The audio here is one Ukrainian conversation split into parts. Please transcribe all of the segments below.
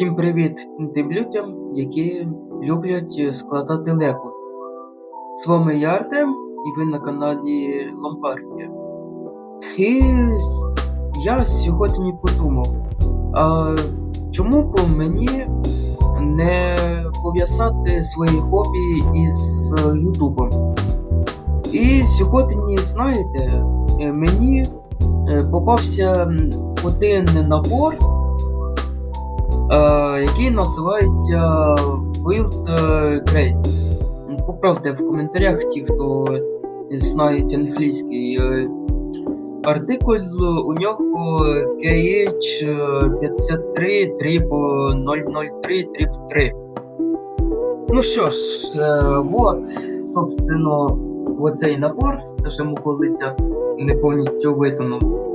Всім привіт тим людям, які люблять е, складати лего. З вами я Артем, і ви на каналі Ломбардія. І я сьогодні подумав, а чому б мені не пов'язати свої хобі із е, Ютубом? І сьогодні, знаєте, е, мені попався один набор який називається Wild е, Grey. Поправте в коментарях ті, хто знає англійський. Е, Артикуль у нього KH 53 003 3. Ну що ж, е, от, собственно, оцей набор, нашому колиця не повністю виконав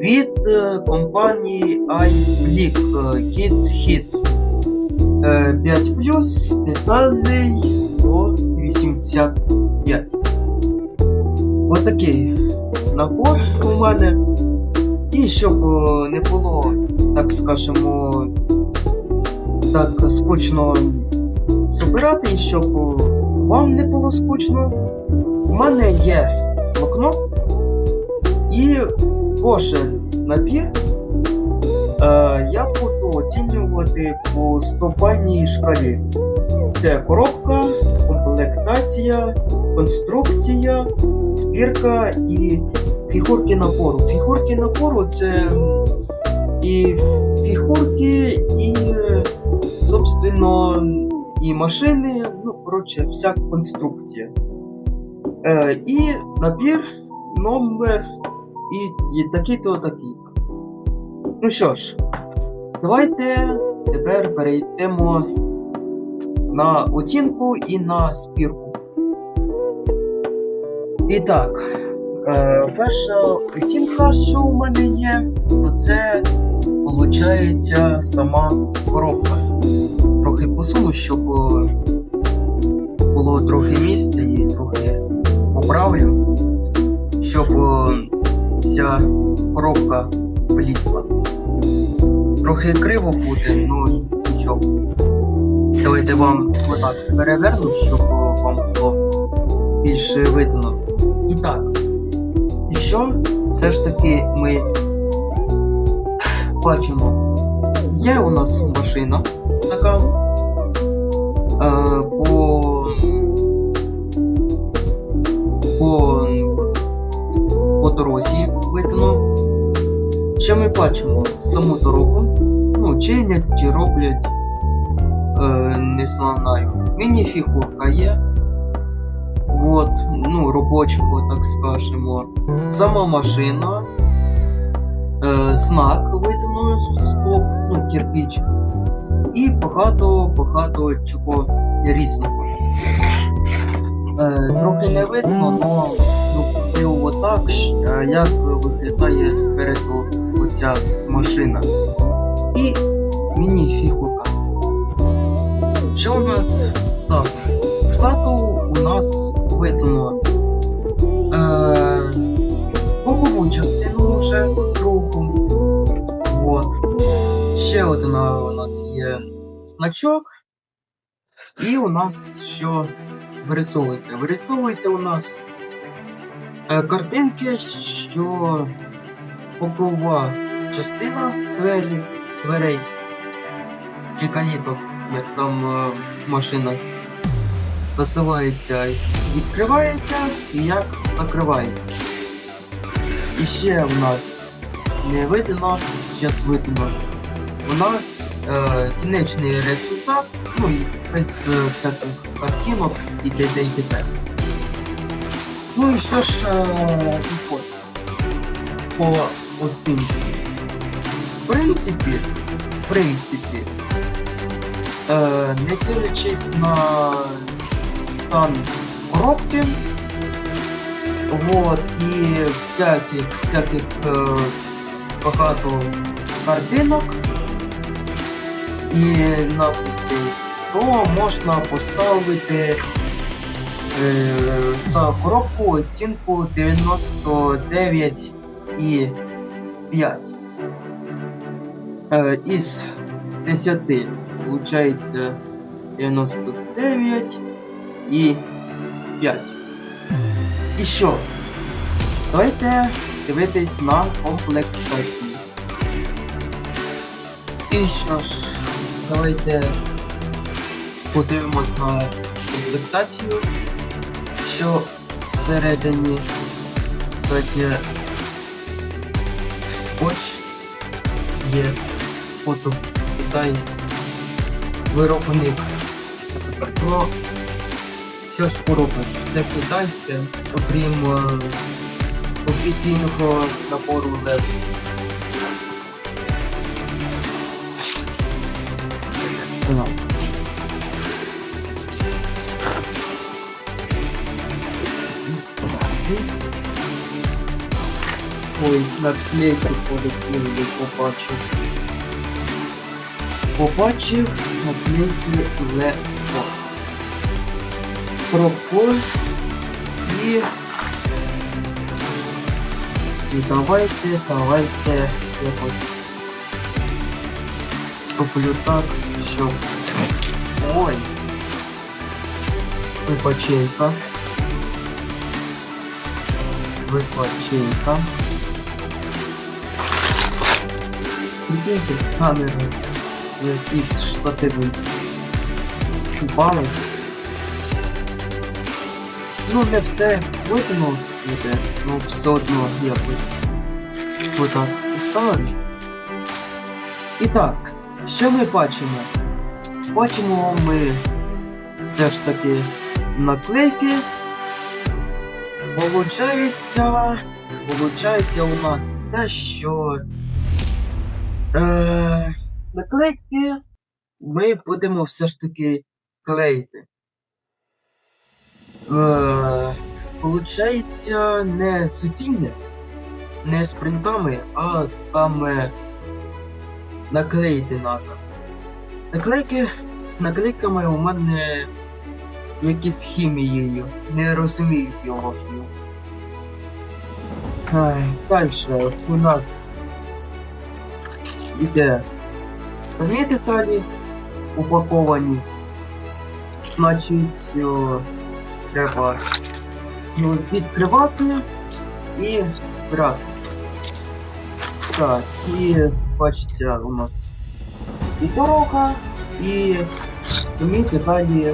від е, компанії iBlick е, Kids Hits. Е, 5 плюс деталей 185. Отакий набор у мене. І щоб е, не було, так скажемо, так скучно збирати, і щоб вам не було скучно, у мене є блокнот і кожен набір е, я буду оцінювати по 100 шкалі. Це коробка, комплектація, конструкція, збірка і фігурки напору. Фігурки напору це і фігурки, і, собственно, і машини, ну, коротше, вся конструкція. Е, і набір, номер і, і такий-то, такий-то. Ну що ж, давайте тепер перейдемо на оцінку і на спірку. І так, е, перша оцінка, що у мене є, то це виходить сама коробка. Трохи посуну, щоб е, було трохи місця і трохи поправлю, щоб е, ця коробка влізла. Трохи криво буде, ну нічого. Давайте вам отак переверну, щоб вам було більше видно. І так, що все ж таки ми бачимо? Є у нас машина така е, по, по дорозі видно. Що ми бачимо? Саму дорогу. Ну, чинять чи роблять. Е, не знаю. Міні-фігурка є. От, ну, робочого, так скажемо. Сама машина. Е, знак видно склоп, ну, кирпіч. І багато-багато чого різного. Е, трохи не видно, але зроблю отак, як виглядає спереду оця машина. І міні-фігурка. Що у нас ззаду? Ззаду у нас видно е, бокову частину вже другу. От. Ще одна у нас є значок. І у нас що вирисовується? Вирисовується у нас картинки, що бокова частина двері, дверей чи каліток, як там е, машина насувається, відкривається і як закривається. І ще у нас не видно, зараз видно. У нас е, кінечний результат, ну і без е, всяких картинок і т.д. і т.п. Ну і що ж е, по оцінці? В принципі, в принципі, е, не дивлячись на стан коробки, вот, і всяких, всяких е, багато картинок і написів, то можна поставити за коробку оцінку 99,5 е, із 10. Получається 99 і 5. І що? Давайте дивитись на комплектацію. І що ж, давайте подивимось на комплектацію, що всередині кстати, скотч є фото Китай виробник. Ну, що ж поробиш, все китайське, окрім е, офіційного набору LED. Ой, наклейки полетіли, побачив. Побачив наклейки Лего. Пропо і... І давайте, давайте якось ступлю так, щоб... Ой! Випачейка. Випачейка. Прикиньте, камери з із штативом упали. Ну, не все видно буде, ну все одно якось. Отак поставили. І так, що ми бачимо? Бачимо ми все ж таки наклейки. Получається, получається у нас те, що Е, наклейки ми будемо все ж таки клеїти. Е, получається не суцільне, не з принтами, а саме наклеїти надо. Наклейки з наклейками у мене якісь хімією. Не розумію біологію. Далі у нас іде самі деталі упаковані. Значить, о, треба ну, відкривати і брати. Так, і бачите, у нас і дорога, і самі деталі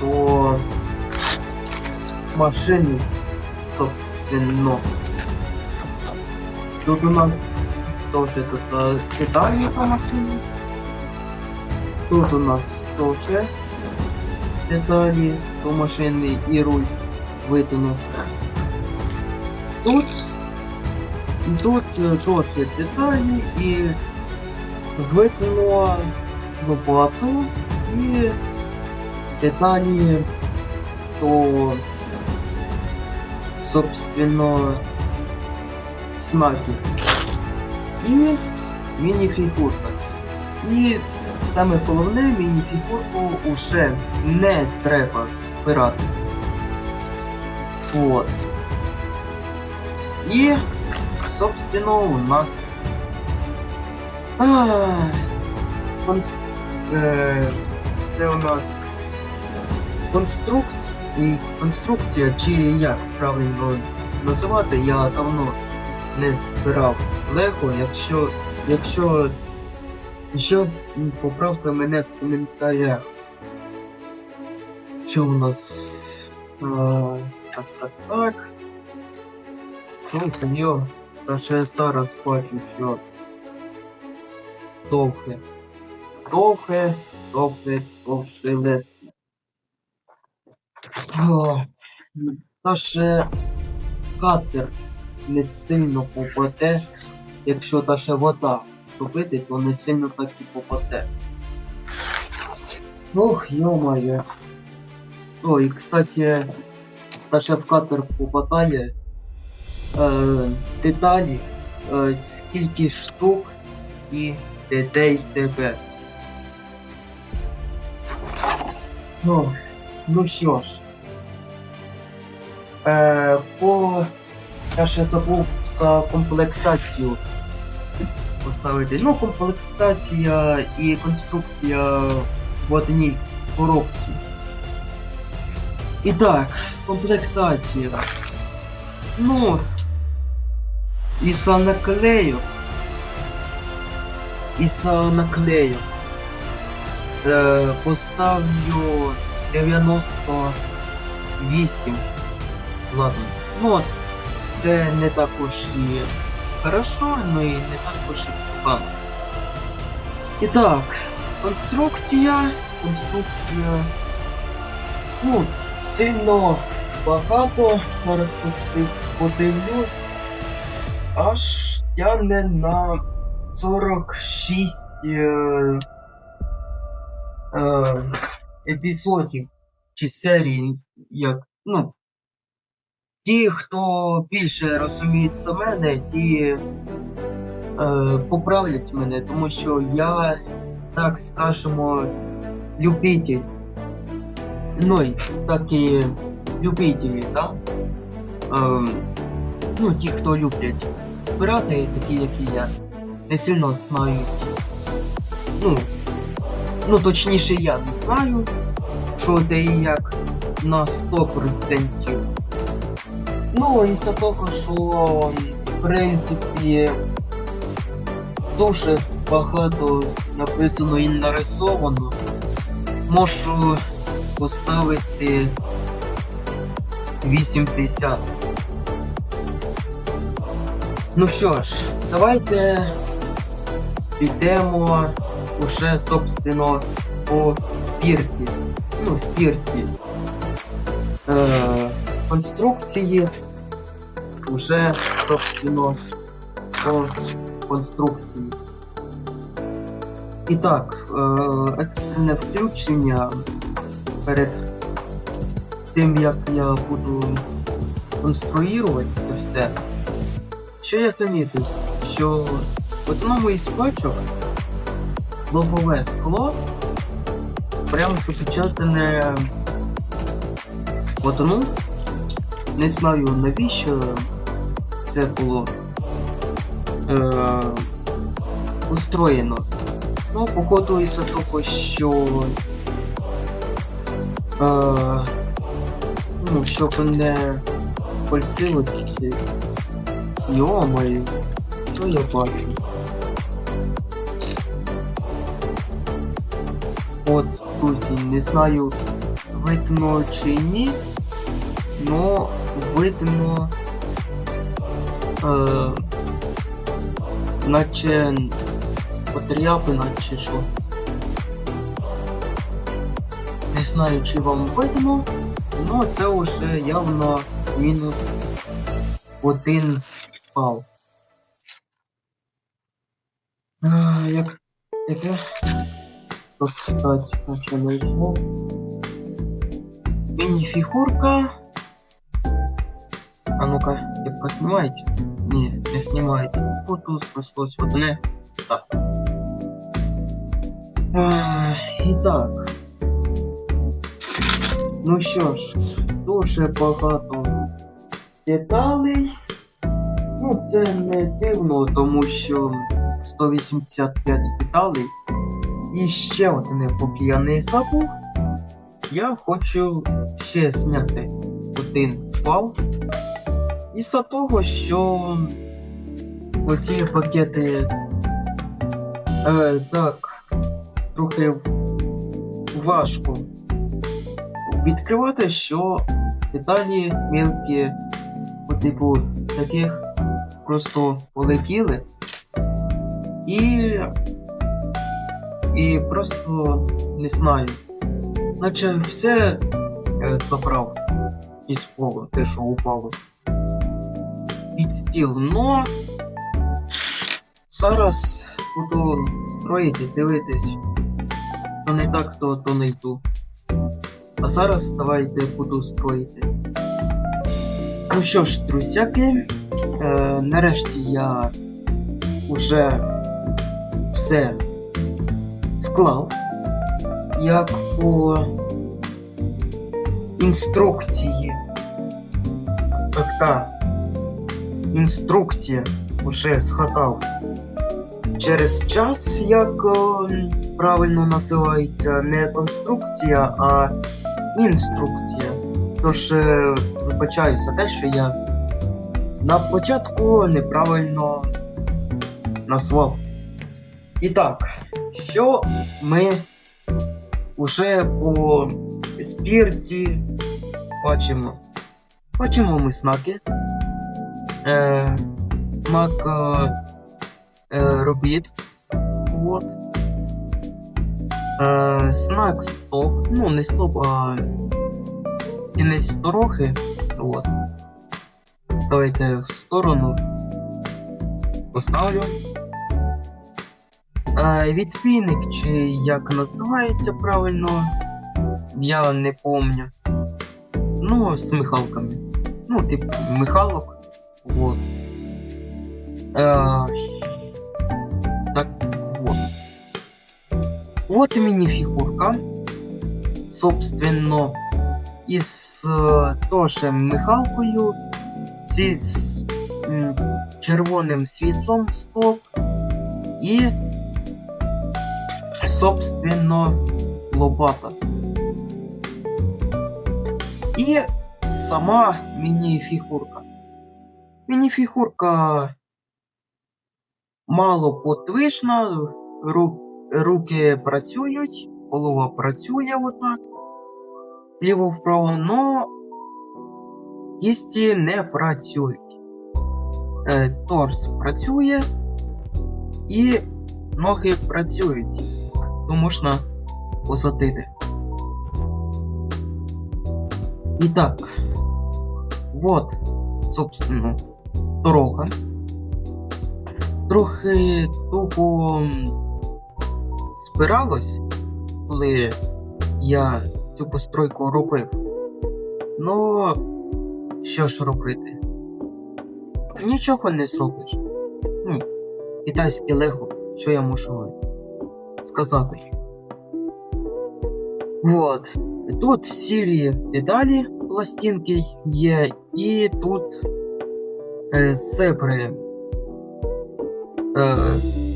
до машини, собственно. Тут у нас тоже тут э, детали по машине. Тут у нас тоже детали до машины и руль вытянут. Тут, тут э, тоже детали и вытянула лопату и детали до собственно знаки. І мініфігурка. І саме головне, мініфігурку уже не треба збирати. От. І, собственно, у нас. Конс... е, це у нас конструкція, конструкція, чи як правильно називати, я давно не збирав Лего, якщо. Якщо. Що м, поправте мене в коментарях. Що у нас. А, так, так, так. Ну, це йо. Та ще зараз бачу, що. Довге. Довге, довге, довге лесне. Та ще катер не сильно попаде, якщо та ще вода робити, то не сильно так і попаде. Ох, йо-моє. О, і кстати, та ще в катер попадає е, деталі, е, скільки штук і де й тебе. Ну, ну що ж. Е, по... Я ще забув за комплектацію. Поставити. Ну, комплектація і конструкція в одній коробці. І так, комплектація. Ну, із наклейок. Із наклейок. Е, поставлю 98. Ладно. Ну, це не також і хорошо, ну і не також і погано. І так, конструкція. Конструкція. Ну, сильно багато. Зараз подивлюсь. Аж тягне на 46 е, е, епізодів чи серій, як, ну, ті, хто більше розуміють за мене, ті е, поправлять мене, тому що я, так скажемо, любитель. Ну, так і любителі, так? Е, ну, ті, хто люблять збирати, такі, як і я, не сильно знають. Ну, ну точніше, я не знаю, що де і як на 100%. Ну, і за того, що в принципі дуже багато написано і нарисовано, можу поставити 80. Ну що ж, давайте підемо уже, собственно, по спірті. Ну, спірті. Е, конструкції. Уже, собственно, по конструкції. І так, е, екстрене включення перед тим, як я буду конструювати це все. Що я замітив? Що в одному із пачок лобове скло прямо запечатане в одну. Не знаю навіщо це було е, устроєно. Ну, походу із того, що е, ну, щоб не фальсилити. Йомаю, що я бачу? От, друзі, не знаю, видно чи ні, но видно, наче потряпина чи що. Не знаю, чи вам видно, но це вже явно мінус один бал. Як тепер достать почалося. Міні-фігурка. А ну-ка, кепка знімається? Ні, не знімається. Отут спаслось одне. Так. А, і так. Ну що ж, дуже багато деталей. Ну, це не дивно, тому що 185 деталей. І ще одне, поки я не забув, я хочу ще зняти один фал. Із-за того, що оці пакети е, так трохи важко відкривати, що деталі мілкі по типу таких просто полетіли і. І просто не знаю. Наче все е, забрав із полу, те, що упало. Під стіл, но зараз буду строїти, дивитись, то не так, то, то не йду. А зараз давайте буду строїти. Ну що ж, друзяки, е, нарешті я вже все склав, як по інструкції. Так, та інструкція вже згадав. через час, як е, правильно називається, не конструкція, а інструкція. Тож е, вибачаюся те, що я на початку неправильно назвав. І так, що ми уже по спірці бачимо? Бачимо ми знаки. Е, знак е, е, робіт. Вот. Е, стоп. Ну, не стоп, а кінець дороги. Вот. Давайте в сторону поставлю. Е, чи як називається правильно, я не помню. Ну, з михалками. Ну, типу, михалок. Вот. Е, так вот. Вот мініфігурка. Собственно, із е, тоже михалкою, зі з м, червоним світлом стоп і, собственно, лопата. І сама мініфігурка. Мініфігурка мало подвижна, ру, руки працюють, голова працює отак, ліво-вправо, но кісті не працюють. Е, торс працює і ноги працюють, то можна посадити. І так, вот, собственно, дорога. Трохи туго м, спиралось, коли я цю постройку робив. Ну, що ж робити? Нічого не зробиш. Ну, китайське лего, що я можу сказати. Вот. Тут сірі деталі пластинки є, і тут е, зебри е,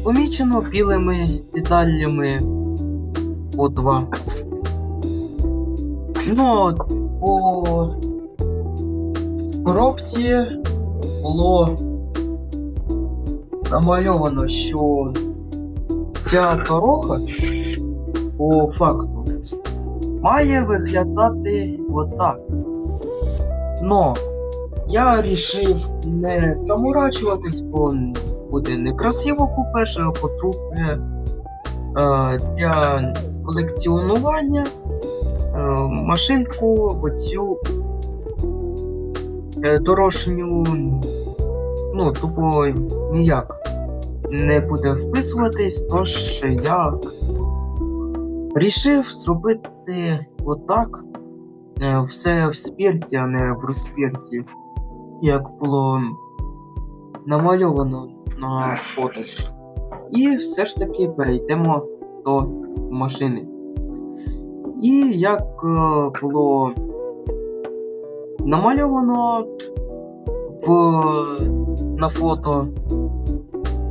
помічено білими деталями по два. Ну, по коробці було намальовано, що ця дорога по факту має виглядати отак. Но я вирішив не заморачуватись, бо буде некрасиво, по-перше, а по-друге, е, для колекціонування е, машинку в оцю е, дорожню, ну, тупо ніяк не буде вписуватись, тож я Рішив зробити отак. Все в спірті, а не в розпірті, як було намальовано на фото. І все ж таки перейдемо до машини. І як е, було намальовано в, на фото,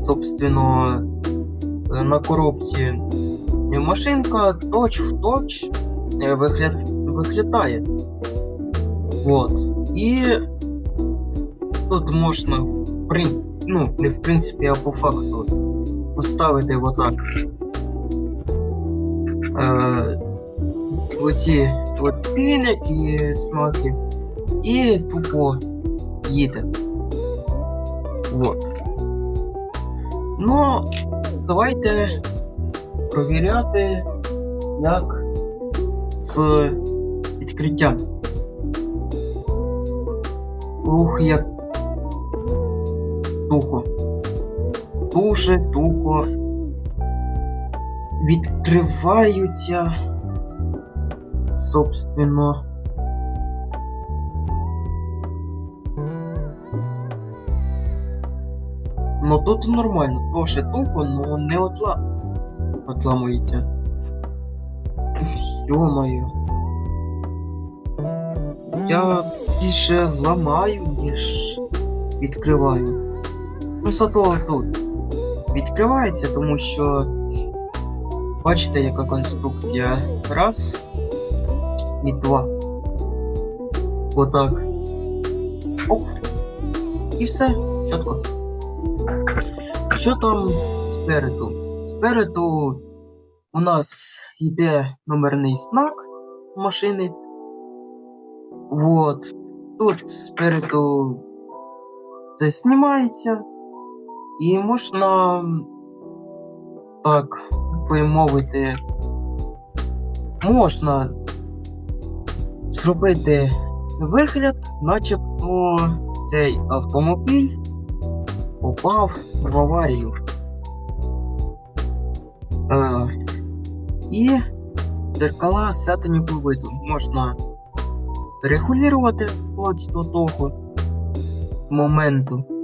собственно, на коробці машинка точ в точ е, вигляд... виглядає. Вот. І тут можна в прин... ну, не в принципі, а по факту поставити отак. Е, оці от піни і смаки. І тупо їде. Вот. Ну, давайте провіряти, як з відкриттям. Ух, як Дуже тухо відкриваються, собственно. Ну тут нормально, дуже тухо, но не отла отламується. Йо-моє. Я більше зламаю, ніж відкриваю. Ну тут. Відкривається, тому що бачите, яка конструкція. Раз і два. Отак. Оп. І все, чітко. Що там спереду? Спереду у нас йде номерний знак машини. Вот. Тут спереду це знімається. І можна так би мовити, можна зробити вигляд, начебто цей автомобіль попав в аварію. Е, і дзеркала сетингу виду можна регулювати вплоть до того моменту.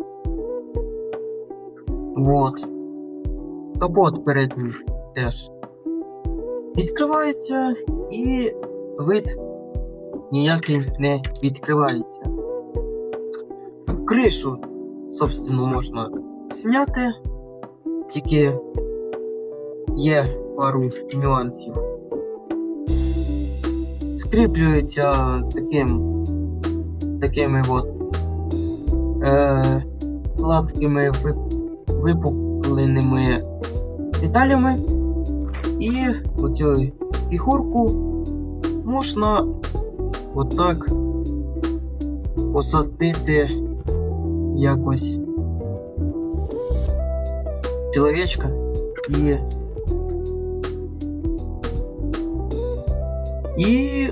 Вот. Капот передній теж відкривається і вид ніякий не відкривається. Кришу, собственно, можна зняти, тільки є пару нюансів. Скріплюється таким такими от е, гладкими вип, випукленими деталями, і оцю фігурку можна отак посадити якось чоловічка і і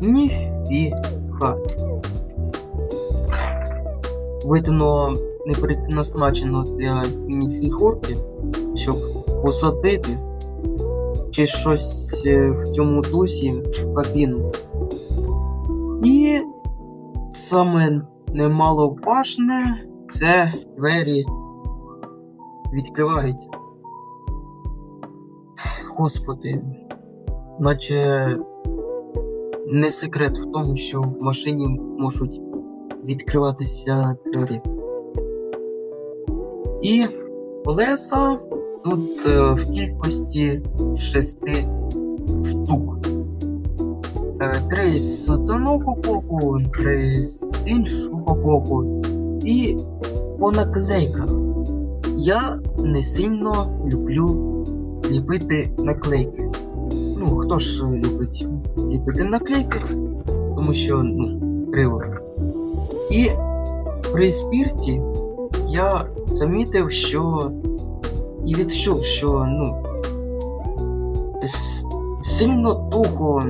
ніфіга. Видано не предназначено для міні-фігурки, щоб посадити чи щось е, в цьому дусі в кабіну. І саме немаловажне це двері відкриваються. Господи, наче не секрет в тому, що в машині можуть відкриватися двері. І колеса тут е, в кількості шести штук. Е, Три з одного боку, три з іншого боку. І по наклейках. Я не сильно люблю ліпити наклейки. Ну, хто ж любить ліпити наклейки, тому що ну, криво. І при спірці я замітив, що і відчув, що ну сильно туго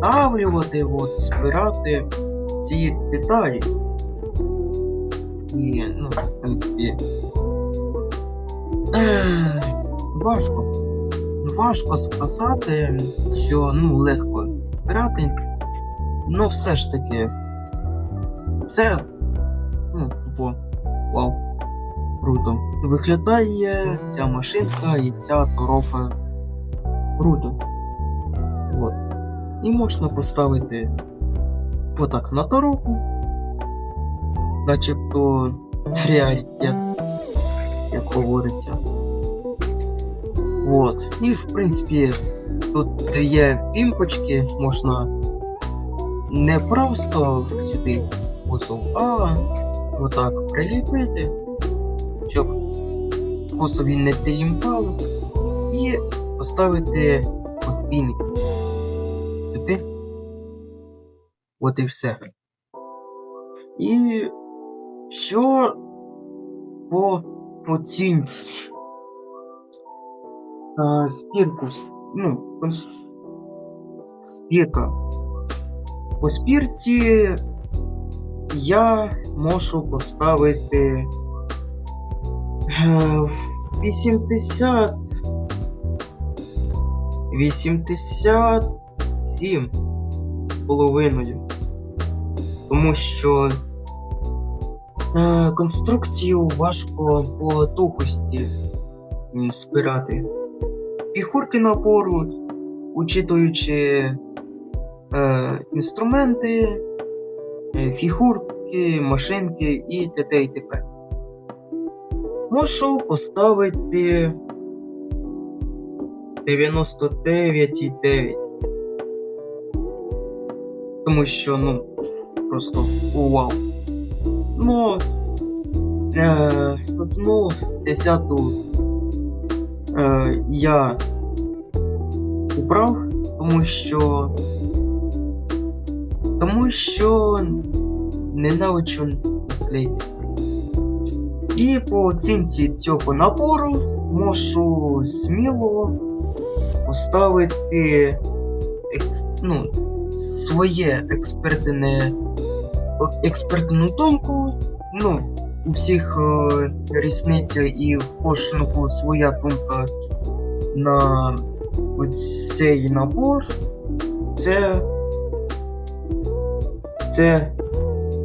давлювати, от, збирати ці деталі. І, ну, в принципі, важко. Важко сказати, що ну, легко збирати. Ну, все ж таки, це, ну, тупо, вау, круто. Виглядає ця машинка і ця дорога круто. От. І можна поставити отак на дорогу, начебто реалітет, як говориться. От. І в принципі тут є пімпочки, можна не просто сюди косов, а отак приліпити, щоб косові не телімпалось, і поставити от піник сюди. От і все. І що по оцінці? Спірку, ну, спірка. По спірці я можу поставити 80 87 з половиною. Тому що е, конструкцію важко по тухості збирати. Фігурки напору, учитуючи е, інструменти, е, фігурки, машинки і т.д. і т.п. Можу поставити 99,9. Тому що, ну, просто вау. Ну, е, одну десяту е, я убрав, тому що. Тому що не ненавиджу наклейки. І по оцінці цього набору можу сміло поставити екс, ну, своє експертне, експертну думку. Ну, у всіх е, різниця і в кожного своя думка на цей набор. Це, це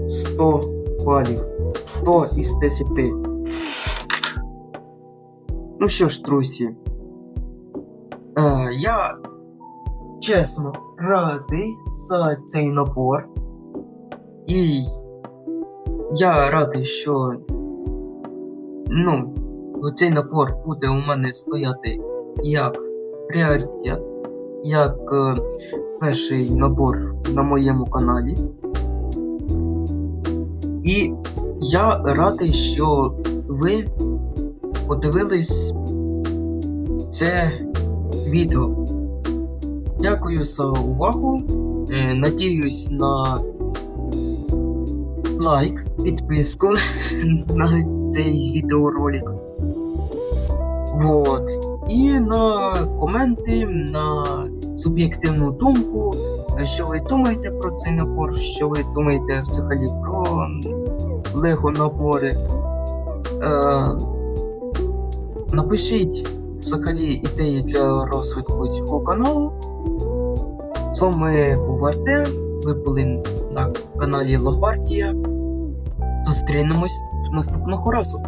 100 балів. 100 із 10. Ну що ж, друзі, е, я чесно радий за цей набор. І я радий, що ну, цей набор буде у мене стояти як пріоритет, як е, перший набор на моєму каналі. І я радий, що ви подивились це відео. Дякую за увагу. Е, Надіюсь на лайк, підписку на цей відеоролик. Вот. І на коменти, на суб'єктивну думку, що ви думаєте про цей набор, що ви думаєте взагалі про Лего набори. Е, напишіть взагалі ідеї для розвитку цього каналу. З вами був Артем, ви були на каналі Ломбардія. Зустрінемось наступного разу.